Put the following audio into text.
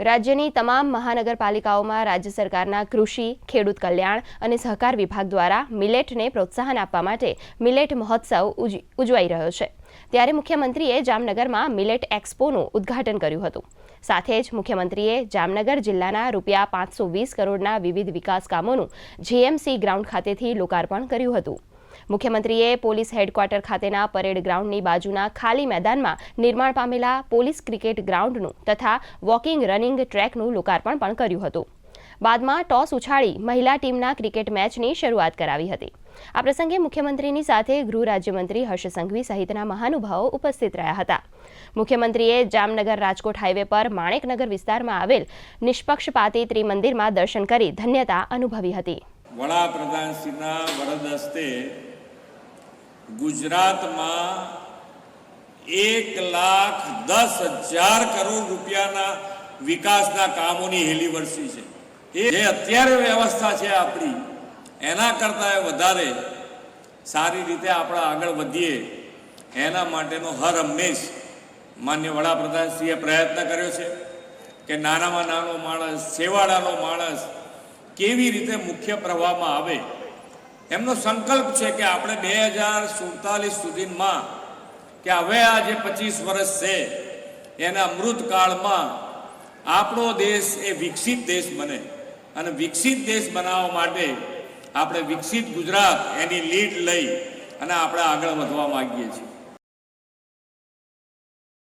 રાજ્યની તમામ મહાનગરપાલિકાઓમાં રાજ્ય સરકારના કૃષિ, ખેડૂત કલ્યાણ અને સહકાર વિભાગ દ્વારા મિલેટને પ્રોત્સાહન આપવા માટે મિલેટ મહોત્સવ ઉજ- ઉજવાઈ રહ્યો છે. ત્યારે મુખ્યમંત્રીએ જામનગરમાં મિલેટ એક્સપોનું ઉદ્ઘાટન કર્યું હતું. સાથે જ મુખ્યમંત્રીએ જામનગર જિલ્લાના રૂપિયા પાંચસો વીસ કરોડના વિવિધ વિકાસ કામોનું જીએમસી ગ્રાઉન્ડ ખાતેથી લોકાર્પણ કર્યું હતું. મુખ્યમંત્રીએ પોલીસ હેડક્વાર્ટર ખાતેના પરેડ ગ્રાઉન્ડની બાજુના ખાલી મેદાનમાં નિર્માણ પામેલા પોલીસ ક્રિકેટ ગ્રાઉન્ડનું તથા વોકિંગ, રનિંગ ટ્રેકનું લોકાર્પણ પણ કર્યું હતું. બાદમાં ટોસ ઉછાળી મહિલા ટીમના ક્રિકેટ મેચની શરૂઆત કરાવી હતી. આ પ્રસંગે મુખ્યમંત્રીની સાથે ગૃહ રાજ્યમંત્રી હર્ષ સંઘવી સહિતના મહાનુભાવો ઉપસ્થિત રહ્યા હતા. મુખ્યમંત્રીએ જામનગર રાજકોટ હાઈવે પર માણેકનગર વિસ્તારમાં આવેલ નિષ્પક્ષપાતી ત્રિમંદિરમાં દર્શન કરી ધન્યતા અનુભવી હતી. વડાપ્રધાનશ્રીના વરદ હસ્તે ગુજરાતમાં એક લાખ દસ હજાર કરોડ રૂપિયાના વિકાસના કામોની હેલી વરસી છે. જે અત્યારે વ્યવસ્થા છે આપણી, એના કરતાં વધારે સારી રીતે આપણે આગળ વધીએ, એના માટેનો હર હંમેશ માન્ય વડાપ્રધાનશ્રીએ પ્રયત્ન કર્યો છે કે નાનામાં નાનો માણસ, છેવાડાનો માણસ કેવી રીતે મુખ્ય પ્રવાહમાં આવે એમનો સંકલ્પ છે કે આપણે બે હજાર સુડતાલીસ સુધીમાં કે હવે આ જે પચીસ વર્ષ છે, એના અમૃતકાળમાં આપણો દેશ એ વિકસિત દેશ બને. અને વિકસિત દેશ બનાવવા માટે આપણે વિકસિત ગુજરાત એની લીડ લઈ અને આપણે આગળ વધવા માંગીએ છીએ.